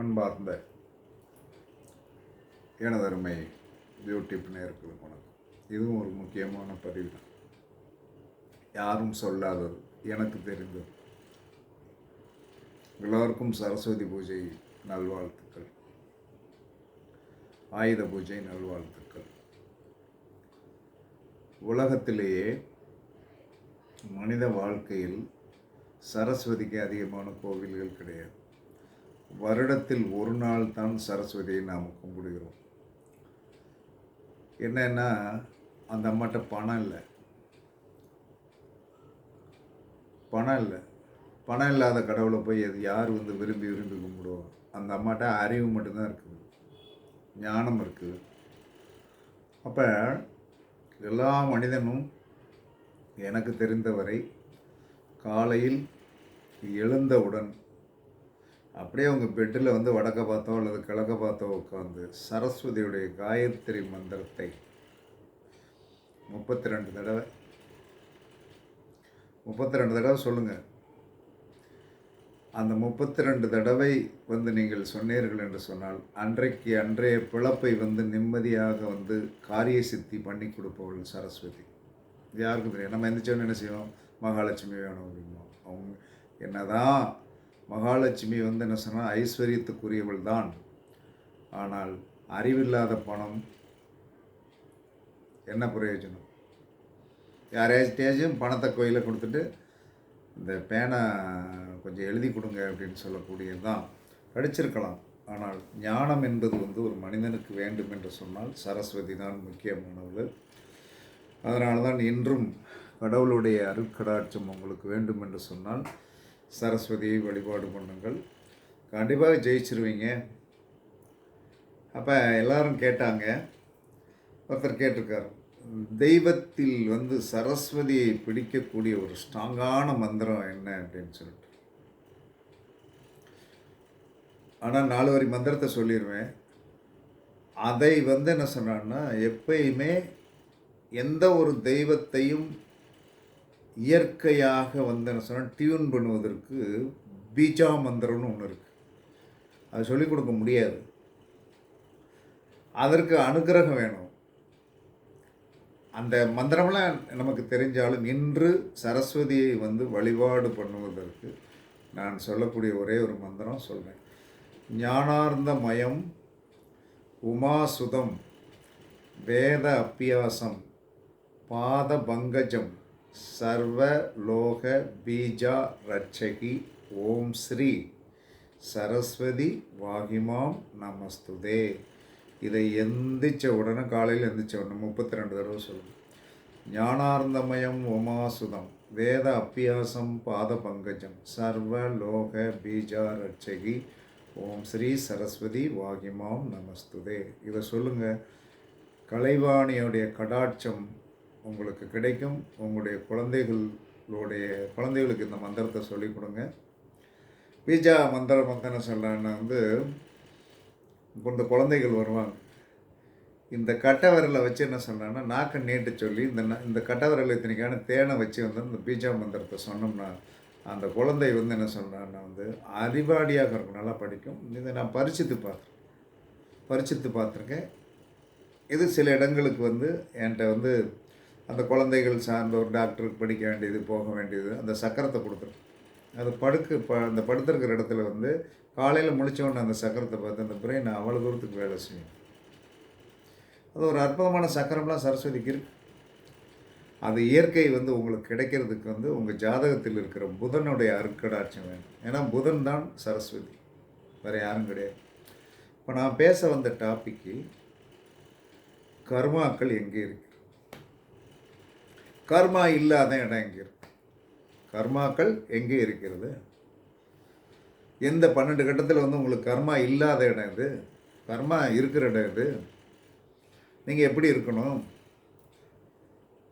அன்பார்ந்த எனதருமை யூடியூப் நேர்களுக்கு வணக்கம். இதுவும் ஒரு முக்கியமான பதிவு தான். யாரும் சொல்லாதது எனக்கு தெரிந்தது. எல்லோருக்கும் சரஸ்வதி பூஜை நல்வாழ்த்துக்கள். ஆயுத பூஜை நல்வாழ்த்துக்கள். உலகத்திலேயே மனித வாழ்க்கையில் சரஸ்வதிக்கு அதிகமான கோவில்கள் கிடையாது. வருடத்தில் ஒரு நாள் தான் சரஸ்வதியை நாம் கும்பிடுகிறோம். என்னன்னா அந்த அம்மாட்ட பணம் இல்லை. பணம் இல்லை. பணம் இல்லாத கடவுளை போய் அது யார் வந்து விரும்பி விரும்பி கும்பிடுவோம் அந்த அம்மாட்ட அறிவு மட்டும்தான் இருக்குது. ஞானம் இருக்குது. அப்போ எல்லா மனிதனும் எனக்கு தெரிந்தவரை காலையில் எழுந்தவுடன் அப்படியே உங்கள் பெட்டில் வந்து வடக்க பார்த்தோ அல்லது கிழக்க பார்த்தோ உட்காந்து சரஸ்வதியுடைய காயத்ரி மந்திரத்தை முப்பத்தி ரெண்டு தடவை முப்பத்தி ரெண்டு தடவை சொல்லுங்கள் அந்த முப்பத்தி ரெண்டு தடவை வந்து நீங்கள் சொன்னீர்கள் என்று சொன்னால் அன்றைக்கு அன்றைய பிழப்பை வந்து நிம்மதியாக வந்து காரிய சித்தி பண்ணி கொடுப்பவள் சரஸ்வதி. இது யாருக்கும் தெரியும்? நம்ம எந்திரிச்சோன்னு என்ன செய்வோம்? மகாலட்சுமி வேணும் அப்படிம்போம் அவங்க என்னதான் மகாலட்சுமி வந்து என்ன சொன்னால் ஐஸ்வர்யத்துக்குரியவள் தான் ஆனால் அறிவில்லாத பணம் என்ன பிரயோஜனம்? யாரையாச்சும் பணத்தை கோயிலில் கொடுத்துட்டு இந்த பேனை கொஞ்சம் எழுதி கொடுங்க அப்படின்னு சொல்லக்கூடியது தான் படிச்சிருக்கலாம். ஆனால் ஞானம் என்பது வந்து ஒரு மனிதனுக்கு வேண்டும் என்று சொன்னால் சரஸ்வதி தான் முக்கியமானவள். அதனால தான் இன்றும் கடவுளுடைய அருட்கடாட்சம் உங்களுக்கு வேண்டும் என்று சொன்னால் சரஸ்வதியை வழிபாடு பண்ணுங்கள். கண்டிப்பாக ஜெயிச்சிருவீங்க. அப்போ எல்லாரும் கேட்டாங்க. ஒருத்தர் கேட்டிருக்காரு. தெய்வத்தில் வந்து சரஸ்வதியை பிடிக்கக்கூடிய ஒரு ஸ்ட்ராங்கான மந்திரம் என்ன? அப்படின்னு சொல்லிட்டு. ஆனால் நாலு வரி மந்திரத்தை சொல்லிடுவேன் அதை வந்து என்ன சொன்னான்னா எப்பயுமே எந்த ஒரு தெய்வத்தையும் இயற்கையாக வந்து என்ன சொன்னால் டியூன் பண்ணுவதற்கு பீஜா மந்திரம்னு ஒன்று இருக்குது அது சொல்லிக் கொடுக்க முடியாது. அதற்கு அனுகிரகம் வேணும். அந்த மந்திரம்லாம் நமக்கு தெரிஞ்சாலும் இன்று சரஸ்வதியை வந்து வழிபாடு பண்ணுவதற்கு நான் சொல்லக்கூடிய ஒரே ஒரு மந்திரம் சொல்கிறேன் ஞானார்ந்த மயம் உமாசுதம் வேத அப்பியாசம் பாத பங்கஜம் சர்வ லோக பீஜா ரட்சகி ஓம் ஸ்ரீ. சரஸ்வதி வாகிமாம் நமஸ்துதே. இதை எந்திரிச்ச உடனே காலையில் எந்திரிச்ச உடனே முப்பத்தி ரெண்டு தடவை சொல்லணும் ஞானார்ந்தமயம் உமாசுதம் வேத அப்பியாசம் பாத பங்கஜம் சர்வ லோக பீஜா ரட்சகி ஓம் ஸ்ரீ சரஸ்வதி வாகிமாம் நமஸ்துதே. இதை சொல்லுங்கள் கலைவாணியுடைய கடாட்சம் உங்களுக்கு கிடைக்கும். உங்களுடைய குழந்தைகளுடைய குழந்தைகளுக்கு இந்த மந்திரத்தை சொல்லிக் கொடுங்க. பீஜா மந்திரம் வந்து என்ன வந்து இந்த குழந்தைகள் வருவாங்க. இந்த கட்டை விரலை வச்சு என்ன சொல்கிறாங்கன்னா நாக்கை நீட்டு சொல்லி இந்த இந்த கட்டை விரல் இத்தனைக்கான தேனை வச்சு வந்து இந்த பீஜா மந்திரத்தை சொன்னோம்னா அந்த குழந்தை வந்து என்ன சொல்கிறான்னா வந்து அறிவாளியாக இருக்கும் நல்லா படிக்கும். இதை நான் பரிச்சித்து பார்த்துருக்கேன் பரிச்சித்து பார்த்துருக்கேன். இது சில இடங்களுக்கு வந்து என்கிட்ட வந்து அந்த குழந்தைகள் சார்ந்த ஒரு டாக்டருக்கு படிக்க வேண்டியது போக வேண்டியது அந்த சக்கரத்தை கொடுத்துரும். அது படுக்கு ப அந்த படுத்திருக்கிற இடத்துல வந்து காலையில் முடித்தவொடனே அந்த சக்கரத்தை பார்த்து அந்த பிரெயின் அவ்வளோ தூரத்துக்கு வேலை செய்யும் அது ஒரு அற்புதமான சக்கரம்லாம் சரஸ்வதிக்கு இருக்கு. அது இயற்கை வந்து உங்களுக்கு கிடைக்கிறதுக்கு வந்து உங்கள் ஜாதகத்தில் இருக்கிற புதனுடைய அருக்கடாட்சியம் வேணும். ஏன்னா புதன் தான் சரஸ்வதி. வேறு யாரும் கிடையாது. இப்போ நான் பேச வந்த டாப்பிக்கு கர்மாக்கள் எங்கே இருக்கு? கர்மா இல்லாத இடம் எங்கே இருக்கு. கர்மாக்கள் எங்கே இருக்கிறது? எந்த பன்னெண்டு கட்டத்தில் வந்து உங்களுக்கு கர்மா இல்லாத இடம் இது? கர்மா இருக்கிற இடம் இது. நீங்கள் எப்படி இருக்கணும்?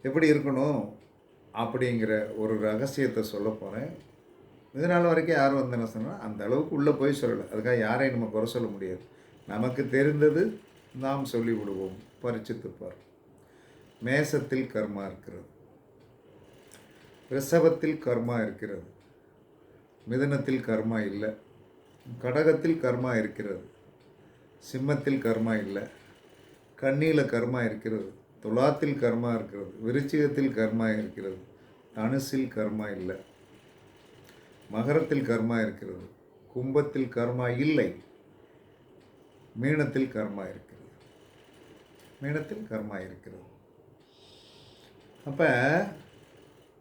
எப்படி இருக்கணும்? அப்படிங்கிற ஒரு ரகசியத்தை சொல்ல போகிறேன் இது நாள் வரைக்கும் யாரும் வந்து என்ன சொன்னால் அந்த அளவுக்கு உள்ளே போய் சொல்லலை. அதுக்காக யாரையும் நம்ம குறை சொல்ல முடியாது. நமக்கு தெரிந்தது நாம் சொல்லி விடுவோம் மேசத்தில் கர்மா இருக்கிறது. ரிஷபத்தில் கர்மா இருக்கிறது. மிதனத்தில் கர்மா இல்லை. கடகத்தில் கர்மா இருக்கிறது. சிம்மத்தில் கர்மா இல்லை. கண்ணியில் கர்மா இருக்கிறது. துலாத்தில் கர்மா இருக்கிறது. விருச்சிகத்தில் கர்மா இருக்கிறது. தனுசில் கர்மா இல்லை. மகரத்தில் கர்மா இருக்கிறது. கும்பத்தில் கர்மா இல்லை. மீனத்தில் கர்மா இருக்கிறது. மீனத்தில் கர்மா இருக்கிறது. அப்போ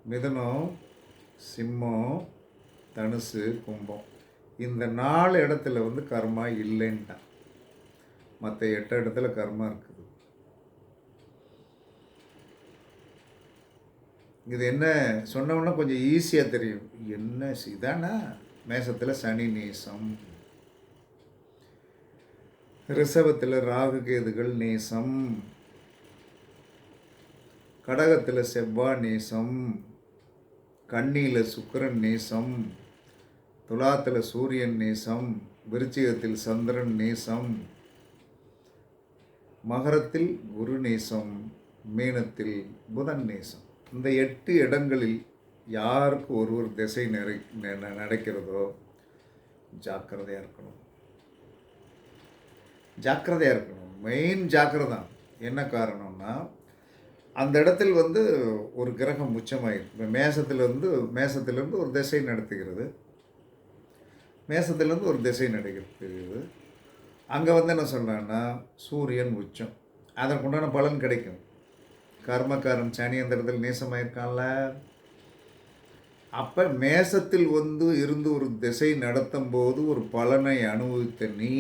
மிதனம் சிம்மம் தனுசு கும்பம். இந்த நாலு இடத்துல வந்து கர்மா இல்லைன்ட்டான் மற்ற எட்டு இடத்துல கர்மா இருக்குது. இது என்ன சொன்னோம்னா கொஞ்சம் ஈஸியாக தெரியும். என்ன இதானா? மேசத்தில் சனி நேசம். ரிஷபத்தில் ராகு கேதுகள் நேசம். கடகத்தில் செவ்வாய் நேசம். கன்னியில் சுக்கிரன் நேசம் துலாத்தில் சூரியன் நேசம் விருச்சிகத்தில் சந்திரன் நேசம் மகரத்தில் குரு நேசம் மீனத்தில் புதன் நேசம். இந்த எட்டு இடங்களில் யாருக்கு ஒரு ஒரு திசை நிறை ந- நடக்கிறதோ ஜாக்கிரதையாக இருக்கணும். ஜாக்கிரதையாக இருக்கணும். மெயின் ஜாக்கிரதான் என்ன காரணம்னா அந்த இடத்தில் வந்து ஒரு கிரகம் உச்சமாயிருக்கு இப்போ மேசத்திலிருந்து மேசத்திலிருந்து ஒரு திசை நடத்துகிறது. மேசத்திலிருந்து ஒரு திசை நடக்கிறது. அங்கே வந்து என்ன சொல்கிறான்னா சூரியன் உச்சம். அதற்குண்டான பலன் கிடைக்கும். கர்மக்காரன் சனி அந்த இடத்துல நேசமாயிருக்கான்ல. அப்போ மேசத்தில் வந்து இருந்து ஒரு திசை நடத்தும் போது ஒரு பலனை அனுபவித்த நீ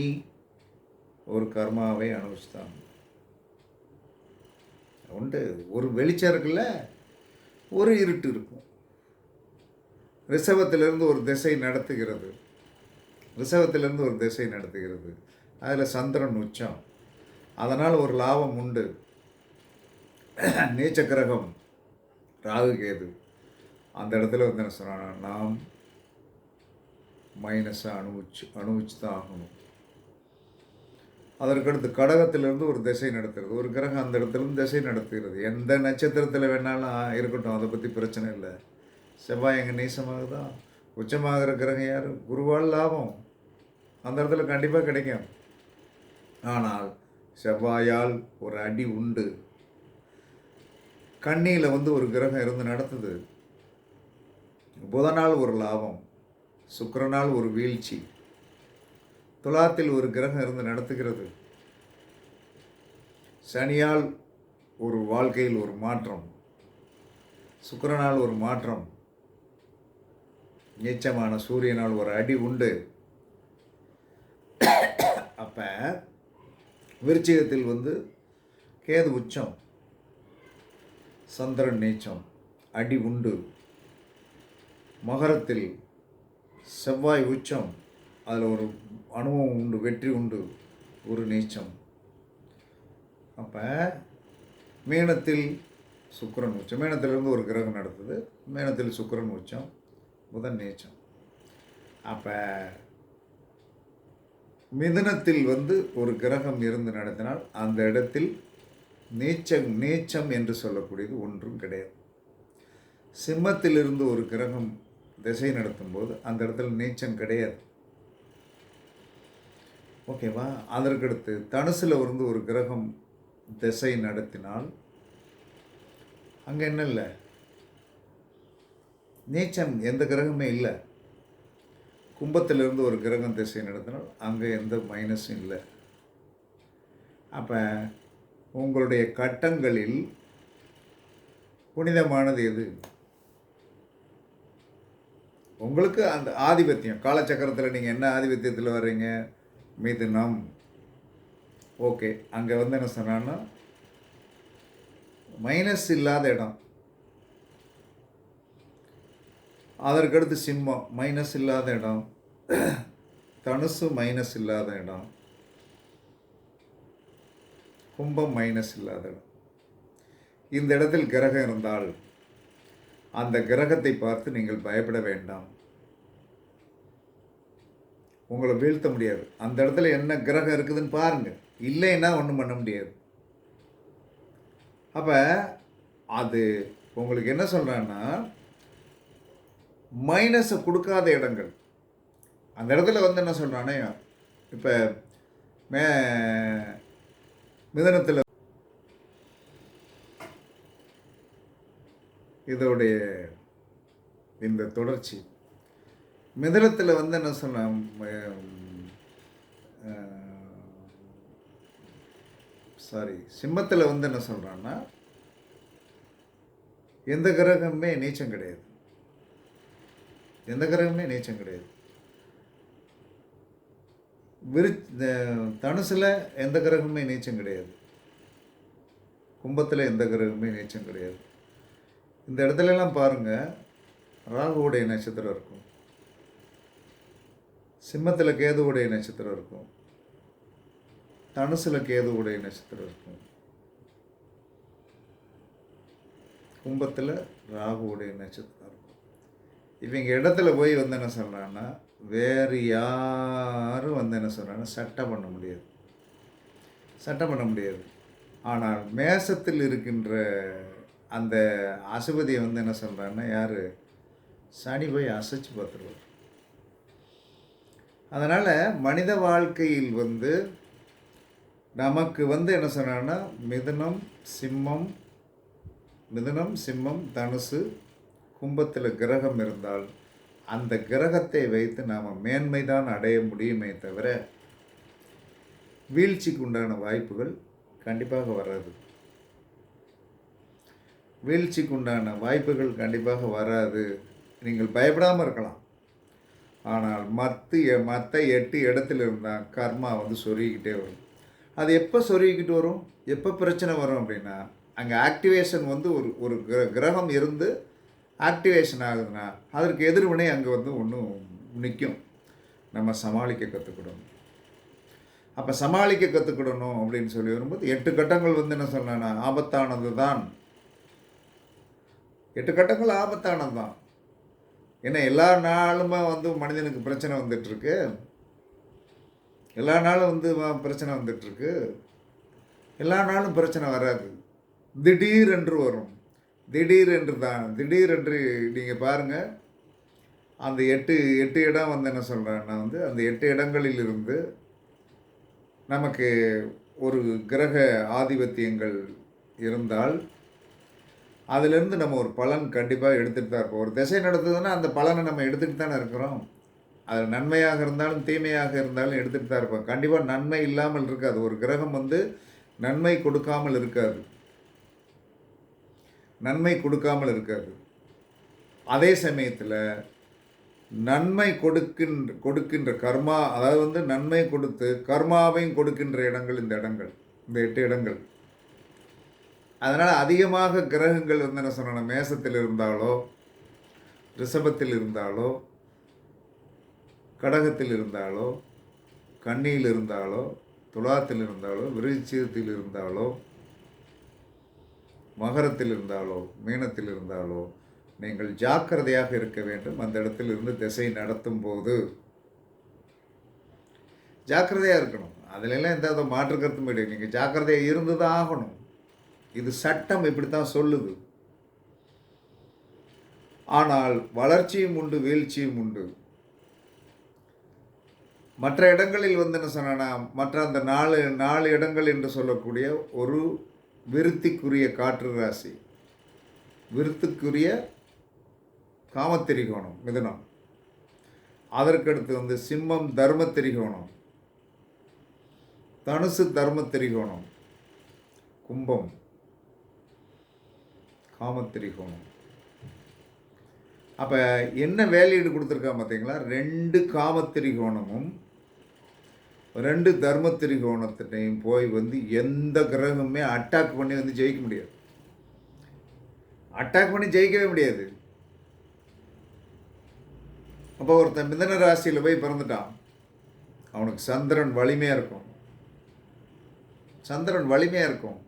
ஒரு கர்மாவை அனுபவிச்சுதான். உண்டு. ஒரு வெளிச்சம் இருக்குல்ல ஒரு இருட்டு இருக்கும். ரிசவத்திலிருந்து ஒரு திசை நடத்துகிறது. ரிசவத்திலிருந்து ஒரு திசை நடத்துகிறது. அதில் சந்திரன் உச்சம். அதனால் ஒரு லாபம் உண்டு. நீச்ச கிரகம் ராகு கேது. அந்த இடத்துல வந்து என்ன சொன்னான்னா நாம் மைனஸை அனுபவிச்சு அனுபவிச்சு தான் ஆகணும். அதற்கடுத்து கடகத்திலிருந்து ஒரு திசை நடத்துகிறது ஒரு கிரகம் அந்த இடத்துலேருந்து திசை நடத்துகிறது. எந்த நட்சத்திரத்தில் வேணாலும் இருக்கட்டும். அதை பற்றி பிரச்சனை இல்லை. செவ்வாய் எங்கே நீசமாகுதா? உச்சமாகிற கிரகம் யார்? குருவால் லாபம். அந்த இடத்துல கண்டிப்பாக கிடைக்கும். ஆனால் செவ்வாயால் ஒரு அடி உண்டு. கண்ணியில் வந்து ஒரு கிரகம் இருந்து நடத்துது. புதனால் ஒரு லாபம். சுக்கிரனால் ஒரு வீழ்ச்சி. துலாத்தில் ஒரு கிரகம் இருந்து நடத்துகிறது. சனியால் ஒரு வாழ்க்கையில் ஒரு மாற்றம். சுக்கிரனால் ஒரு மாற்றம். நீச்சமான சூரியனால் ஒரு அடி உண்டு. அப்போ விருச்சிகத்தில் வந்து கேது உச்சம். சந்திரன் நீச்சம். அடி உண்டு. மகரத்தில் செவ்வாய் உச்சம். அதில் ஒரு அனுபவம் உண்டு வெற்றி உண்டு ஒரு நீச்சம். அப்போ மீனத்தில் சுக்கரன் உச்சம். மீனத்திலிருந்து ஒரு கிரகம் நடத்துது மீனத்தில் சுக்கரன் உச்சம் புதன் நீச்சம். அப்போ மிதுனத்தில் வந்து ஒரு கிரகம் இருந்து நடத்தினால் அந்த இடத்தில் நீச்சம் நீச்சம் என்று சொல்லக்கூடியது ஒன்றும் கிடையாது. சிம்மத்திலிருந்து ஒரு கிரகம் திசை நடத்தும்போது அந்த இடத்துல நீச்சம் கிடையாது. ஓகேவா? அதற்கடுத்து தனுசில் இருந்து ஒரு கிரகம் திசை நடத்தினால் அங்கே என்ன இல்லை? நீச்சம் எந்த கிரகமே இல்லை. கும்பத்திலிருந்து ஒரு கிரகம் திசை நடத்தினால் அங்கே எந்த மைனஸும் இல்லை. அப்போ உங்களுடைய கட்டங்களில் புனிதமானது எது? உங்களுக்கு அந்த ஆதிபத்தியம் காலச்சக்கரத்தில் நீங்கள் என்ன ஆதிபத்தியத்தில் வர்றீங்க? மிதுனம் ஓகே அங்கே வந்து என்ன சொன்னான்னா மைனஸ் இல்லாத இடம். அதற்கடுத்து சிம்மம் மைனஸ் இல்லாத இடம். தனுசு மைனஸ் இல்லாத இடம். கும்பம் மைனஸ் இல்லாத இடம். இந்த இடத்தில் கிரகம் இருந்தால் அந்த கிரகத்தை பார்த்து நீங்கள் பயப்பட வேண்டாம். உங்களை வீழ்த்த முடியாது. அந்த இடத்துல என்ன கிரகம் இருக்குதுன்னு பாருங்க. இல்லைன்னா ஒன்றும் பண்ண முடியாது. அப்போ அது உங்களுக்கு என்ன சொல்கிறேன்னா மைனஸை கொடுக்காத இடங்கள். அந்த இடத்துல வந்து என்ன சொல்கிறானே இப்போ மே மிதனத்தில் இதோடைய இந்த தொடர்ச்சி. மிதனத்தில் வந்து என்ன சொன்ன சாரி சிம்மத்தில் வந்து என்ன சொல்கிறான்னா எந்த கிரகமே நீச்சம் கிடையாது. எந்த கிரகமே நீச்சம் கிடையாது. விரு தனுசில் எந்த கிரகமே நீச்சம் கிடையாது. கும்பத்தில் எந்த கிரகமே நீச்சம் கிடையாது. இந்த இடத்துலலாம் பாருங்கள் ராகுவுடைய நட்சத்திரம் இருக்கும். சிம்மத்தில் கேதுவுடைய நட்சத்திரம் இருக்கும். தனுசில் கேதுவுடைய நட்சத்திரம் இருக்கும். கும்பத்தில் ராகுவுடைய நட்சத்திரம் இருக்கும். இவங்க இடத்துல போய் வந்து என்ன சொல்கிறான்னா வேறு யாரும் வந்து என்ன சொல்கிறாங்கன்னா சட்டம் பண்ண முடியாது. சட்டம் பண்ண முடியாது. ஆனால் மேசத்தில் இருக்கின்ற அந்த அசுபதியை வந்து என்ன சொல்கிறான்னா யார்? சனி போய் அசைச்சு பார்த்துருவார். அதனால் மனித வாழ்க்கையில் வந்து நமக்கு வந்து என்ன சொன்னான்னா மிதுனம் சிம்மம் மிதுனம் சிம்மம் தனுசு கும்பத்தில் கிரகம் இருந்தால் அந்த கிரகத்தை வைத்து நாம் மேன்மைதான் அடைய முடியுமே தவிர வீழ்ச்சிக்கு உண்டான வாய்ப்புகள் கண்டிப்பாக வராது. வீழ்ச்சிக்கு உண்டான வாய்ப்புகள் கண்டிப்பாக வராது. நீங்கள் பயப்படாமல் இருக்கலாம். ஆனால் மற்ற மற்ற எட்டு இடத்துல இருந்தால் கர்மா வந்து சொருகிக்கிட்டே வரும். அது எப்போ சொருகிக்கிட்டு வரும்? எப்போ பிரச்சனை வரும் அப்படின்னா அங்கே ஆக்டிவேஷன் வந்து ஒரு ஒரு கிர கிரகம் இருந்து ஆக்டிவேஷன் ஆகுதுன்னா அதற்கு எதிர்வினை அங்கே வந்து ஒன்றும் நிற்கும் நம்ம சமாளிக்க கற்றுக்கிடணும் அப்போ சமாளிக்க கற்றுக்கிடணும் அப்படின்னு சொல்லி வரும்போது எட்டு கட்டங்கள் வந்து என்ன சொன்னேன்னா ஆபத்தானது தான் எட்டு கட்டங்கள் ஆபத்தானது தான் ஏன்னா எல்லா நாளுமே வந்து மனிதனுக்கு பிரச்சனை வந்துட்டுருக்கு? எல்லா நாளும் வந்து பிரச்சனை வந்துட்டுருக்கு. எல்லா நாளும் பிரச்சனை வராது. திடீர் என்று வரும். திடீர் என்று தான். திடீர் என்று நீங்கள் பாருங்கள் அந்த எட்டு எட்டு இடம் வந்து என்ன சொல்கிறேன்னா வந்து அந்த எட்டு இடங்களில் இருந்து நமக்கு ஒரு கிரக ஆதிபத்தியங்கள் இருந்தால் அதிலிருந்து நம்ம ஒரு பலன் கண்டிப்பாக எடுத்துகிட்டு தான் இருப்போம். ஒரு திசை நடத்துதுன்னா அந்த பலனை நம்ம எடுத்துகிட்டு தானே இருக்கிறோம். அது நன்மையாக இருந்தாலும் தீமையாக இருந்தாலும் எடுத்துகிட்டு தான் இருப்போம். கண்டிப்பாக நன்மை இல்லாமல் இருக்காது. ஒரு கிரகம் வந்து நன்மை கொடுக்காமல் இருக்காது. நன்மை கொடுக்காமல் இருக்காது. அதே சமயத்தில் நன்மை கொடுக்கின்ற கொடுக்கின்ற கர்மா அதாவது வந்து நன்மை கொடுத்து கர்மாவையும் கொடுக்கின்ற இடங்கள் இந்த இடங்கள் இந்த எட்டு இடங்கள். அதனால் அதிகமாக கிரகங்கள் வந்து என்ன சொன்ன மேசத்தில் இருந்தாலோ ரிஷபத்தில் இருந்தாலோ கடகத்தில் இருந்தாலோ கண்ணியில் இருந்தாலோ துலாத்தில் இருந்தாலோ விருச்சியத்தில் இருந்தாலோ மகரத்தில் இருந்தாலோ மீனத்தில் இருந்தாலோ நீங்கள் ஜாக்கிரதையாக இருக்க வேண்டும். அந்த இடத்தில் இருந்து திசை நடத்தும் போது ஜாக்கிரதையாக இருக்கணும். அதிலெல்லாம் எந்த மாற்று கருத்தும் கிடையாது நீங்கள் ஜாக்கிரதையாக இருந்து தான் ஆகணும். இது சட்டம் இப்படி தான் சொல்லுது. ஆனால் வளர்ச்சியும் உண்டு வீழ்ச்சியும் உண்டு. மற்ற இடங்களில் வந்து என்ன சொன்னா மற்ற அந்த நாலு நாலு இடங்கள் என்று சொல்லக்கூடிய ஒரு விருத்திக்குரிய காற்று ராசி. விருத்துக்குரிய காமத்திரிகோணம் மிதுனம். அதற்கடுத்து வந்து சிம்மம் தர்ம திரிகோணம் தனுசு தர்ம திரிகோணம் கும்பம். காமத்திரிகோணம். அப்போ என்ன வேலையீடு கொடுத்துருக்கா பார்த்தீங்களா ரெண்டு காமத்திரிகோணமும் ரெண்டு தர்ம போய் வந்து எந்த கிரகமே அட்டாக் பண்ணி வந்து ஜெயிக்க முடியாது. அட்டாக் பண்ணி ஜெயிக்கவே முடியாது. அப்போ ஒருத்தன் மிதன ராசியில் போய் பிறந்துட்டான். அவனுக்கு சந்திரன் வலிமையாக இருக்கும். சந்திரன் வலிமையாக இருக்கும்.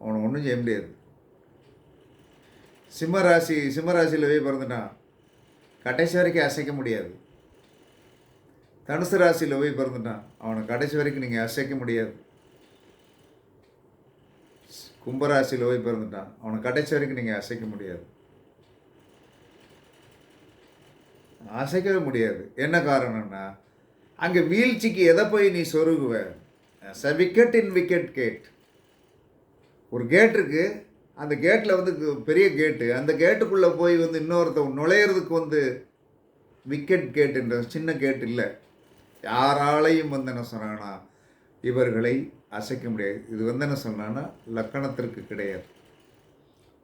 அவனை ஒன்றும் செய்ய முடியாது. சிம்மராசி சிம்மராசியில் போய் பிறந்துட்டான் கடைசி வரைக்கும் அசைக்க முடியாது. தனுசு ராசியில் போய் பிறந்துட்டான் அவனை கடைசி வரைக்கும் நீங்கள் அசைக்க முடியாது. கும்பராசியில் போய் பிறந்துட்டான் அவனை கடைசி வரைக்கும் நீங்கள் அசைக்க முடியாது. அசைக்கவே முடியாது. என்ன காரணம்னா அங்கே வீழ்ச்சிக்கு எதை போய் நீ சொருகுவ? ச விக்கெட் இன் விக்கெட் கேட் ஒரு கேட் இருக்கு அந்த கேட்டில் வந்து பெரிய கேட்டு. அந்த கேட்டுக்குள்ளே போய் வந்து இன்னொருத்தவங்க நுழையிறதுக்கு வந்து விக்கெட் கேட்டுன்ற சின்ன கேட் இல்லை. யாராலையும் வந்து என்ன சொன்னாங்கன்னா இவர்களை அசைக்க முடியாது. இது வந்து என்ன சொன்னான்னா லக்கணத்திற்கு கிடையாது.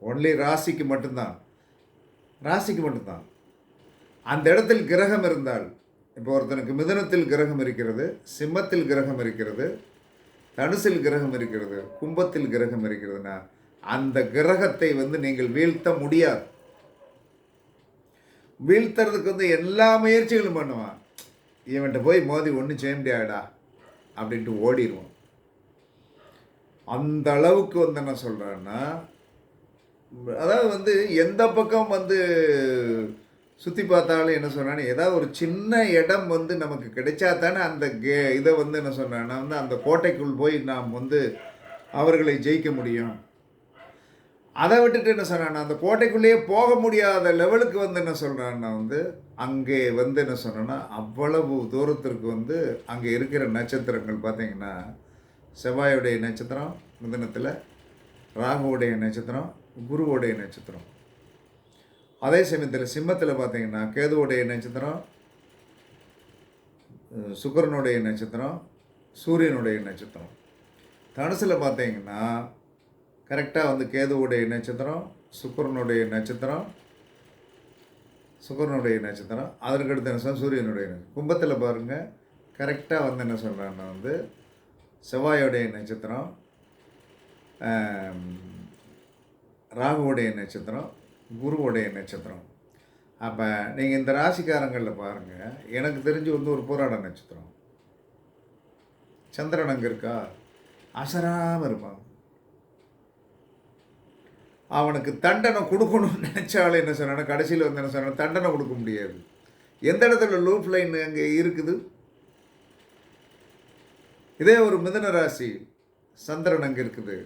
ஒன்லி ராசிக்கு மட்டும்தான். ராசிக்கு மட்டும்தான். அந்த இடத்தில் கிரகம் இருந்தால் இப்போ ஒருத்தனுக்கு மிதுனத்தில் கிரகம் இருக்கிறது சிம்மத்தில் கிரகம் இருக்கிறது தனுசில் கிரகம் இருக்கிறது கும்பத்தில் கிரகம் இருக்கிறதுனா அந்த கிரகத்தை வந்து நீங்கள் வீழ்த்த முடியாது. வீழ்த்துறதுக்கு வந்து எல்லா முயற்சிகளும் பண்ணுவான். இவன்கிட்ட போய் மோதி ஒன்றும் செய்ய முடியாடா அப்படின்ட்டு ஓடிடுவான். அந்த அளவுக்கு வந்து என்ன சொல்கிறேன்னா அதாவது வந்து எந்த பக்கம் வந்து சுற்றி பார்த்தாலும் என்ன சொன்னானே ஏதாவது ஒரு சின்ன இடம் வந்து நமக்கு கிடைச்சா தானே அந்த கே இதை வந்து என்ன சொன்னான்னா வந்து அந்த கோட்டைக்குள் போய் நாம் வந்து அவர்களை ஜெயிக்க முடியும். அதை விட்டுட்டு என்ன சொன்னான்னா அந்த கோட்டைக்குள்ளேயே போக முடியாத லெவலுக்கு வந்து என்ன சொல்கிறேன்னா வந்து அங்கே வந்து என்ன சொன்னேன்னா அவ்வளவு தூரத்திற்கு வந்து அங்கே இருக்கிற நட்சத்திரங்கள் பார்த்திங்கன்னா செவ்வாயுடைய நட்சத்திரம் மிதனத்தில் ராகுவுடைய நட்சத்திரம் குருவுடைய நட்சத்திரம். அதே சமயத்தில் சிம்மத்தில் பார்த்தீங்கன்னா கேதுவுடைய நட்சத்திரம் சுக்கரனுடைய நட்சத்திரம் சூரியனுடைய நட்சத்திரம். தனுசில் பார்த்தீங்கன்னா கரெக்டாக வந்து கேதுவுடைய நட்சத்திரம் சுக்கரனுடைய நட்சத்திரம் சுக்கரனுடைய நட்சத்திரம் அதற்கு அடுத்த நட்சத்திரம் சூரியனுடைய நட்சத்திரம். கும்பத்தில் பாருங்கள் கரெக்டாக வந்து என்ன சொல்கிறான்னா வந்து செவ்வாயோடைய நட்சத்திரம் ராகுவுடைய நட்சத்திரம் குருவுடைய நட்சத்திரம். அப்போ நீங்கள் இந்த ராசிக்காரங்களில் பாருங்கள் எனக்கு தெரிஞ்சு வந்து ஒரு போராட நட்சத்திரம். சந்திரன் அங்கே இருக்கா? அசராமல் இருப்பான். அவனுக்கு தண்டனை கொடுக்கணும்னு நினச்சாலும் என்ன சொன்னா கடைசியில் வந்து என்ன சொன்னா தண்டனை கொடுக்க முடியாது. எந்த இடத்துல லூப் லைன் அங்கே இருக்குது? இதே ஒரு மிதன ராசி சந்திரன் அங்கே இருக்குது.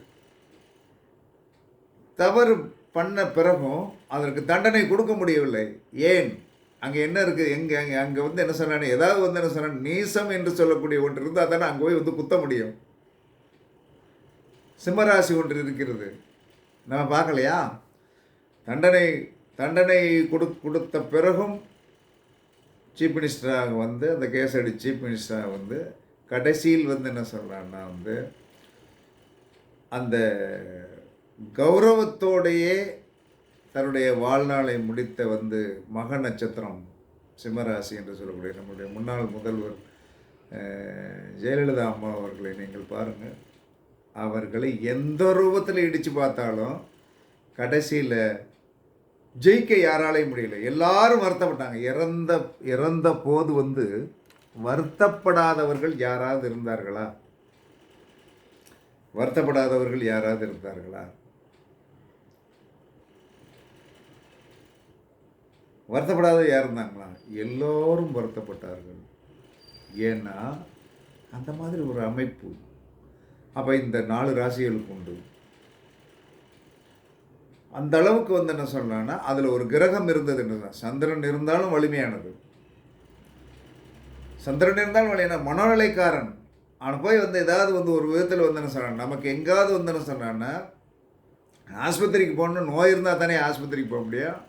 தவறு பண்ண பிறகும் அதற்கு தண்டனை கொடுக்க முடியவில்லை. ஏன்? அங்கே என்ன இருக்குது எங்கே? அங்கே அங்கே வந்து என்ன சொன்னானே ஏதாவது வந்து என்ன சொன்னான் நீசம் என்று சொல்லக்கூடிய ஒன்று இருந்தால் தானே அங்கே போய் வந்து குத்த முடியும். சிம்மராசி ஒன்று இருக்கிறது. நம்ம பார்க்கலையா? தண்டனை தண்டனை கொடு கொடுத்த பிறகும் சீஃப் மினிஸ்டராக வந்து அந்த கேஸ் அடி சீஃப் மினிஸ்டராக வந்து கடைசியில் வந்து என்ன சொல்கிறான்னா வந்து அந்த கௌரவத்தோடையே தன்னுடைய வாழ்நாளை முடித்த வந்து மக நட்சத்திரம் சிம்மராசி என்று சொல்லக்கூடிய நம்முடைய முன்னாள் முதல்வர் ஜெயலலிதா அம்மா அவர்களை நீங்கள் பாருங்கள். அவர்களை எந்த ரூபத்தில் இடித்து பார்த்தாலும் கடைசியில் ஜெயிக்க யாராலையும் முடியல. எல்லாரும் வருத்தப்பட்டாங்க. இறந்த இறந்த போது வந்து வருத்தப்படாதவர்கள் யாராவது இருந்தார்களா? வருத்தப்படாதவர்கள் யாராவது இருந்தார்களா? வருத்தப்படாத யார் இருந்தாங்களா? எல்லோரும் வருத்தப்பட்டார்கள். ஏன்னா அந்த மாதிரி ஒரு அமைப்பு அப்போ இந்த நாலு ராசிகளுக்கு உண்டு. அந்த அளவுக்கு வந்து என்ன சொல்லலாம்னா அதில் ஒரு கிரகம் இருந்ததுன்னு தான் சந்திரன் இருந்தாலும் வலிமையானது. சந்திரன் இருந்தாலும் வலிமையான மனநிலைக்காரன். அவன் போய் வந்து ஏதாவது வந்து ஒரு விதத்தில் வந்து என்ன சொல்கிறான் நமக்கு எங்காவது வந்து என்ன சொன்னான்னா ஆஸ்பத்திரிக்கு போகணும் நோய் இருந்தால் தானே ஆஸ்பத்திரிக்கு போக முடியும்.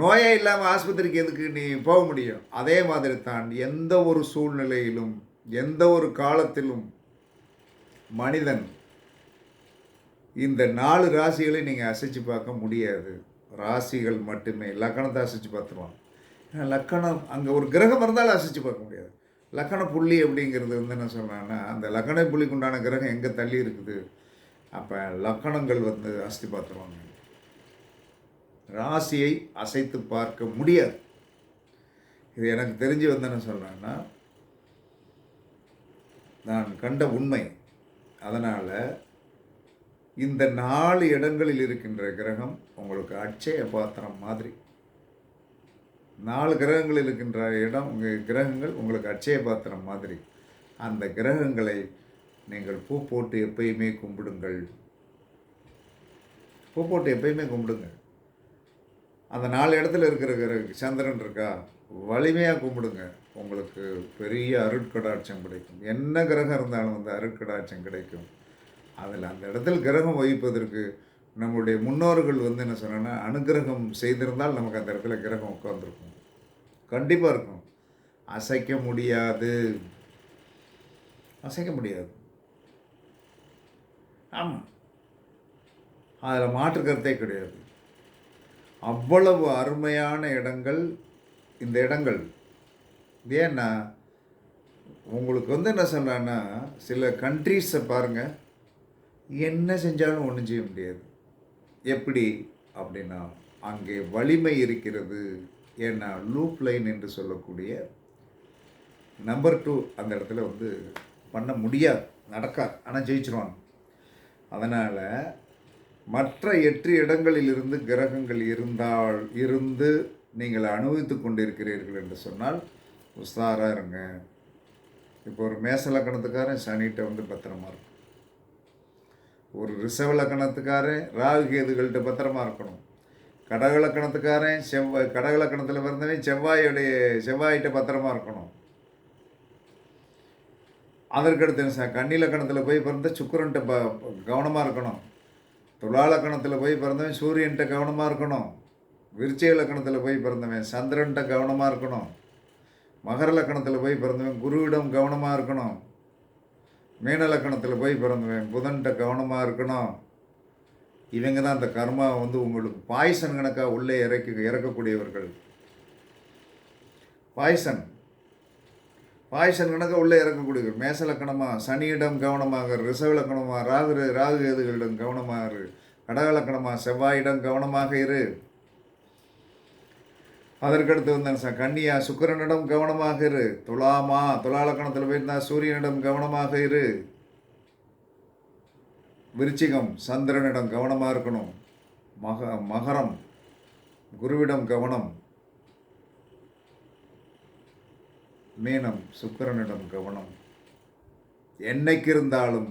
நோயே இல்லாமல் ஆஸ்பத்திரிக்கு எதுக்கு நீ போக முடியும்? அதே மாதிரி தான் எந்த ஒரு சூழ்நிலையிலும் எந்த ஒரு காலத்திலும் மனிதன் இந்த நாலு ராசிகளை நீங்கள் அசைச்சு பார்க்க முடியாது. ராசிகள் மட்டுமே. லக்கணத்தை அசைச்சு பார்த்துருவாங்க. ஏன்னா லக்கணம் அங்கே ஒரு கிரகம் இருந்தாலும் அசைச்சு பார்க்க முடியாது. லக்கண புள்ளி அப்படிங்கிறது வந்து என்ன சொல்கிறேன்னா அந்த லக்கண புள்ளிக்கு உண்டான கிரகம் எங்கே தள்ளி இருக்குது? அப்போ லக்கணங்கள் வந்து அஸ்தி பார்த்துருவாங்க. ராசியை அசைத்து பார்க்க முடியாது. இது எனக்கு தெரிஞ்சு வந்து என்ன சொல்கிறேன்னா நான் கண்ட உண்மை. அதனால் இந்த நாலு இடங்களில் இருக்கின்ற கிரகம் உங்களுக்கு அட்சய பாத்திரம் மாதிரி. நாலு கிரகங்களில் இருக்கின்ற இடம் உங்கள் கிரகங்கள் உங்களுக்கு அட்சய பாத்திரம் மாதிரி. அந்த கிரகங்களை நீங்கள் பூ போட்டு எப்பயுமே கும்பிடுங்கள். பூ போட்டு எப்பயுமே கும்பிடுங்க அந்த நாலு இடத்துல இருக்கிற கிரக சந்திரன் இருக்கா? வலிமையாக கும்பிடுங்க. உங்களுக்கு பெரிய அருட்கடாட்சம் கிடைக்கும். என்ன கிரகம் இருந்தாலும் அந்த அருட்கடாட்சம் கிடைக்கும். அதில் அந்த இடத்தில் கிரகம் வகிப்பதற்கு நம்முடைய முன்னோர்கள் வந்து என்ன சொன்னா அனுகிரகம் செய்திருந்தால் நமக்கு அந்த இடத்துல கிரகம் உட்காந்துருக்கும் கண்டிப்பாக இருக்கும். அசைக்க முடியாது. அசைக்க முடியாது. ஆமாம் அதில் மாற்று கருத்தே கிடையாது. அவ்வளவு அருமையான இடங்கள் இந்த இடங்கள் ஏன்னா உங்களுக்கு வந்து என்ன சொல்கிறேன்னா சில கண்ட்ரீஸை பாருங்கள் என்ன செஞ்சாலும் ஒன்றும் செய்ய முடியாது. எப்படி? அப்படின்னா அங்கே வலிமை இருக்கிறது ஏன்னா லூப் லைன் என்று சொல்லக்கூடிய நம்பர் டூ அந்த இடத்துல வந்து பண்ண முடியாது நடக்காது. ஆனால் ஜெயிச்சிருவாங்க. அதனால் மற்ற எட்டு இடங்களிலிருந்து கிரகங்கள் இருந்தால் இருந்து நீங்கள் அனுபவித்து கொண்டிருக்கிறீர்கள் என்று சொன்னால் உஷாராக இருங்க. இப்போ ஒரு மேச லக்கணத்துக்காரன் சனிகிட்ட வந்து பத்திரமா இருக்கும் ஒரு ரிஷவ லக்கணத்துக்காரன் ராகு கேதுகள்கிட்ட பத்திரமா இருக்கணும். கடக லக்கணத்துக்காரன் செவ்வாய் கடக லக்கணத்தில் பிறந்தவன் செவ்வாயுடைய செவ்வாய்கிட்ட பத்திரமா இருக்கணும். அதற்கடுத்து ச கன்னி லக்கணத்தில் போய் பிறந்த சுக்கரன்ட்ட ப கவனமாக இருக்கணும். துலா லக்கணத்தில் போய் பிறந்தவன் சூரியன்ட்ட கவனமாக இருக்கணும். விருச்சிக லக்கணத்தில் போய் பிறந்தவன் சந்திரன்ட்ட கவனமாக இருக்கணும். மகர லக்கணத்தில் போய் பிறந்தவன் குருவிடம் கவனமாக இருக்கணும். மீன லக்கணத்தில் போய் பிறந்தவன் புதன்கிட்ட கவனமாக இருக்கணும். இவங்க தான் அந்த கர்மாவை வந்து உங்களுக்கு பாய்சன் கணக்காக உள்ளே இறக்கி இறக்கக்கூடியவர்கள். பாய்சன். பாய்சன் கணக்காக உள்ளே இறக்கக்கூடியவர்கள் மேச லக்கணமாக சனியிடம் கவனமாக ரிசவ லக்கணமாக ராகு ராகு கேதுகளிடம் கவனமாக இரு கடக லக்கணமாக செவ்வாயிடம் கவனமாக இரு. அதற்கடுத்து வந்தாங்க சார் கன்னியா சுக்கிரனிடம் கவனமாக இரு. துலாமா துலாலக்கணத்தில் போயிருந்தா சூரியனிடம் கவனமாக இரு. விருச்சிகம் சந்திரனிடம் கவனமாக இருக்கணும். மக மகரம் குருவிடம் கவனம். மீனம் சுக்கிரனிடம் கவனம். என்னைக்கு இருந்தாலும்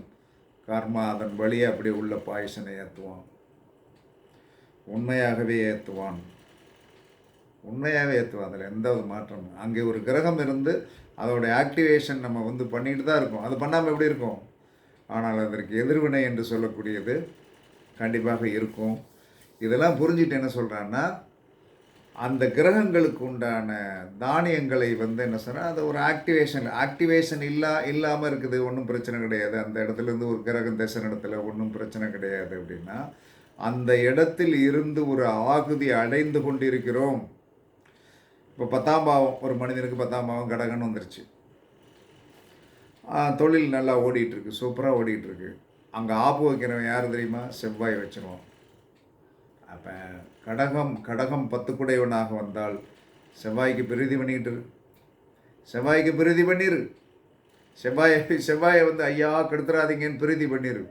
கர்மா அதன் வழியே அப்படியே உள்ள பாயசனை ஏற்றுவான் உண்மையாகவே ஏற்றுவான் உண்மையாகவே ஏற்றுவோம் அதில் எந்த ஒரு மாற்றமும் அங்கே ஒரு கிரகம் இருந்து அதோடைய ஆக்டிவேஷன் நம்ம வந்து பண்ணிட்டு தான் இருக்கோம். அது பண்ணாமல் எப்படி இருக்கும்? ஆனால் அதற்கு எதிர்வினை என்று சொல்லக்கூடியது கண்டிப்பாக இருக்கும். இதெல்லாம் புரிஞ்சுட்டு என்ன சொல்கிறான்னா அந்த கிரகங்களுக்கு உண்டான தானியங்களை வந்து என்ன சொன்னால் அது ஒரு ஆக்டிவேஷன் ஆக்டிவேஷன் இல்லா இல்லாமல் இருக்குது ஒன்றும் பிரச்சனை கிடையாது. அந்த இடத்துல இருந்து ஒரு கிரகம் தசை இடத்துல ஒன்றும் பிரச்சனை கிடையாது அப்படின்னா அந்த இடத்தில் இருந்து ஒரு ஆகுதி அடைந்து கொண்டிருக்கிறோம். இப்போ பத்தாம் பாவம் ஒரு மனிதனுக்கு பத்தாம் பாவம் கடகன்னு வந்துருச்சு. தொழில் நல்லா ஓடிட்டுருக்கு சூப்பராக ஓடிட்டுருக்கு அங்கே ஆப்பு வைக்கிறவன் யார் தெரியுமா? செவ்வாய் வச்சுருவோம் அப்போ கடகம் கடகம் பத்து குடையவனாக வந்தால் செவ்வாய்க்கு பிரீதி பண்ணிக்கிட்டு செவ்வாய்க்கு பிரீதி பண்ணிரு. செவ்வாயை செவ்வாயை வந்து ஐயா கெடுத்துறாதீங்கன்னு பிரீதி பண்ணிரு.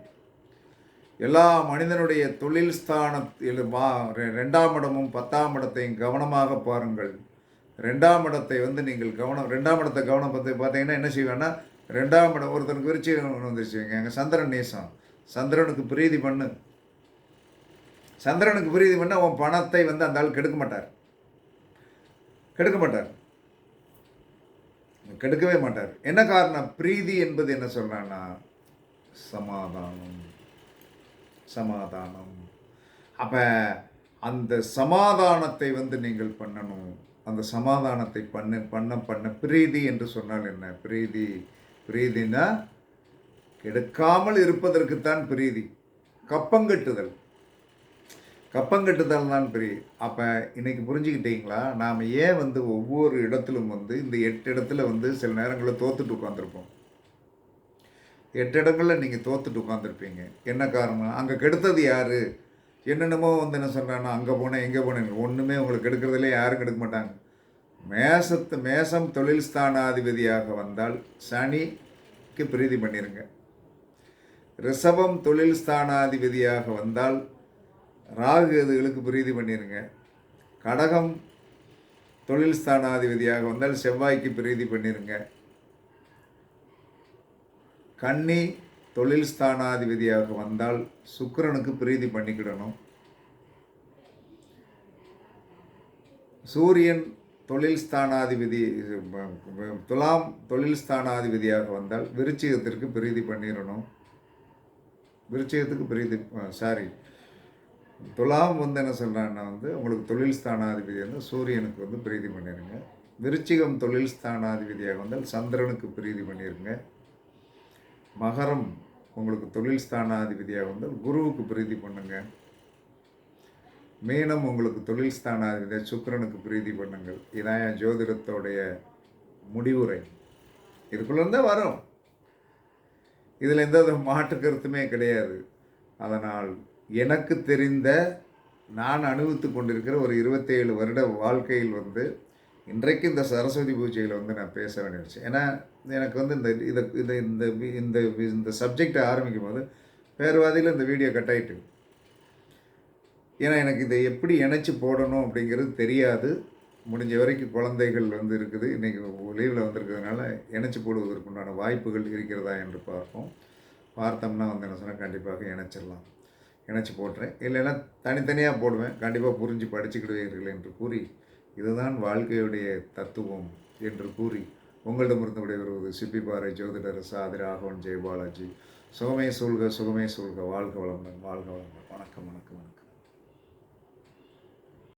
எல்லா மனிதனுடைய தொழில் ஸ்தானத்தில் மா ரெண்டாம் இடமும் பத்தாம் இடத்தையும் கவனமாக பாருங்கள். ரெண்டாம் இடத்தை வந்து நீங்கள் கவனம் ரெண்டாம் இடத்தை கவனம் பார்த்து பார்த்தீங்கன்னா என்ன செய்வேன்னா ரெண்டாம் இடம் ஒருத்தனுக்கு விரிச்சு வந்துருச்சு எங்கள் சந்திரன் நேசம். சந்திரனுக்கு பிரீதி பண்ணு. சந்திரனுக்கு பிரீதி பண்ண உன் பணத்தை வந்து அந்த ஆள் கெடுக்க மாட்டார். கெடுக்க மாட்டார். கெடுக்கவே மாட்டார். என்ன காரணம்? பிரீதி என்பது என்ன சொல்றான்னா சமாதானம். சமாதானம். அப்போ அந்த சமாதானத்தை வந்து நீங்கள் பண்ணணும். அந்த சமாதானத்தை பண்ண பண்ண பண்ண பிரீதி என்று சொன்னால் என்ன? பிரீதி பிரீதினா கெடுக்காமல் இருப்பதற்குத்தான் பிரீதி. கப்பங்கட்டுதல் கப்பங்கட்டுதல் தான் பெரிய அப்போ இன்னைக்கு புரிஞ்சுக்கிட்டீங்களா? நாம் ஏன் வந்து ஒவ்வொரு இடத்திலும் வந்து இந்த எட்டு இடத்துல வந்து சில நேரங்களில் தோத்துட்டு உட்காந்துருப்போம் எட்டு இடங்களில் நீங்கள் தோத்துட்டு உட்காந்துருப்பீங்க என்ன காரணம்? அங்கே கெடுத்தது யார்? என்னென்னமோ வந்து என்ன சொல்கிறானா அங்கே போனேன் எங்கே போனேன். ஒன்றுமே உங்களுக்கு எடுக்கிறதுல யாரும் எடுக்க மாட்டாங்க. மேசத்து மேசம் தொழில் ஸ்தானாதிபதியாக வந்தால் சனிக்கு பிரீதி பண்ணிருங்க. ரிஷபம் தொழில் ஸ்தானாதிபதியாக வந்தால் ராகு அதுகளுக்கு பிரீதி பண்ணிருங்க. கடகம் தொழில் ஸ்தானாதிபதியாக வந்தால் செவ்வாய்க்கு பிரீதி பண்ணிருங்க. கன்னி தொழில் ஸ்தானாதிபதியாக வந்தால் சுக்கிரனுக்கு பிரீதி பண்ணிக்கிடணும். சூரியன் தொழில் ஸ்தானாதிபதி துலாம் தொழில் ஸ்தானாதிபதியாக வந்தால் விருச்சிகத்திற்கு பிரீதி பண்ணிடணும். விருச்சிகத்துக்கு பிரீதி சாரி துலாம் வந்து என்ன சொல்கிறான்னா வந்து உங்களுக்கு தொழில் ஸ்தானாதிபதி வந்து சூரியனுக்கு வந்து பிரீதி பண்ணிடுங்க விருச்சிகம் தொழில் ஸ்தானாதிபதியாக வந்தால் சந்திரனுக்கு பிரீதி பண்ணிடுங்க மகரம் உங்களுக்கு தொழில் ஸ்தானாதிபதியாக வந்தால் குருவுக்கு பிரீதி பண்ணுங்கள் மீனம் உங்களுக்கு தொழில் ஸ்தானாதிபதியாக சுக்கரனுக்கு பிரீதி பண்ணுங்கள். இதான் என் ஜோதிடத்தோடைய முடிவுரை. இதுக்குள்ளே வரும். இதில் எந்த மாற்று கருத்துமே கிடையாது. அதனால் எனக்கு தெரிந்த நான் அனுபவித்து கொண்டிருக்கிற ஒரு இருபத்தேழு வருட வாழ்க்கையில் வந்து இன்றைக்கு இந்த சரஸ்வதி பூஜையில் வந்து நான் பேச வேண்டியிருச்சு ஏன்னா எனக்கு வந்து இந்த இதை இந்த இந்த இந்த இந்த சப்ஜெக்டை ஆரம்பிக்கும் போது பேர்வாதியில் இந்த வீடியோ கட் ஆயிட்டு ஏன்னா எனக்கு இதை எப்படி இணைச்சி போடணும் அப்படிங்கிறது தெரியாது. முடிஞ்ச வரைக்கும் குழந்தைகள் வந்து இருக்குது. இன்றைக்கி லீவில் வந்திருக்கிறதுனால இணைச்சி போடுவதற்குண்டான வாய்ப்புகள் இருக்கிறதா என்று பார்ப்போம். பார்த்தோம்னா வந்து என்ன சொன்னால் கண்டிப்பாக இணைச்சிடலாம். இணைச்சி போட்டுறேன். இல்லைன்னா தனித்தனியாக போடுவேன். கண்டிப்பாக புரிஞ்சு படிச்சுக்கிடுவீர்கள் என்று கூறி இதுதான் வாழ்க்கையுடைய தத்துவம் என்று கூறி உங்களிடமிருந்து விடைபெறுவது சிப்பிபாறை ஜோதிடர் சாதி ராகவன் ஜெயபாலாஜி. சுகமே சூழ்க சுகமே சூழ்க. வாழ்க வளமுடன் வாழ்க வளமுடன். வணக்கம் வணக்கம் வணக்கம்.